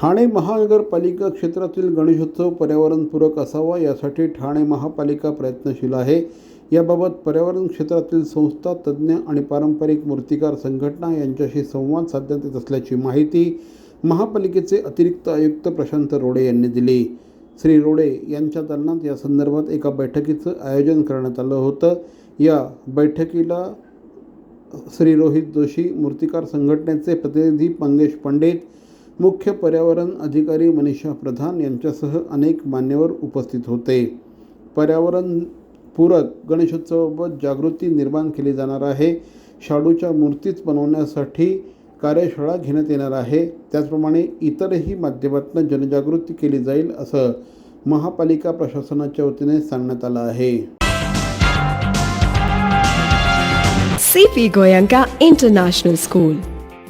ठाणे महानगरपालिका क्षेत्रातील गणेशोत्सव पर्यावरणपूरक असावा यासाठी ठाणे महापालिका प्रयत्नशील आहे. याबाबत पर्यावरण क्षेत्रातील संस्था तज्ज्ञ आणि पारंपरिक मूर्तिकार संघटना यांच्याशी संवाद साधण्यात येत असल्याची माहिती महापालिकेचे अतिरिक्त आयुक्त प्रशांत रोडे यांनी दिली. श्री रोडे यांच्या दालनात या संदर्भात एका बैठकीचं आयोजन करण्यात आलं होतं. या बैठकीला श्री रोहित जोशी मूर्तिकार संघटनेचे प्रतिनिधी मंगेश पंडित मुख्य पर्यावरण अधिकारी मनीषा प्रधान यांच्यासह अनेक मान्यवर उपस्थित होते. पर्यावरण पूरक गणेशोत्सवाबाबत जागृती निर्माण केली जाणार आहे. शाडूच्या मूर्तीच बनवण्यासाठी कार्यशाळा घेण्यात येणार आहे. त्याचप्रमाणे इतरही माध्यमातून जनजागृती केली जाईल असं महापालिका प्रशासनाच्या वतीने सांगण्यात आलं आहे. C P Goenka international school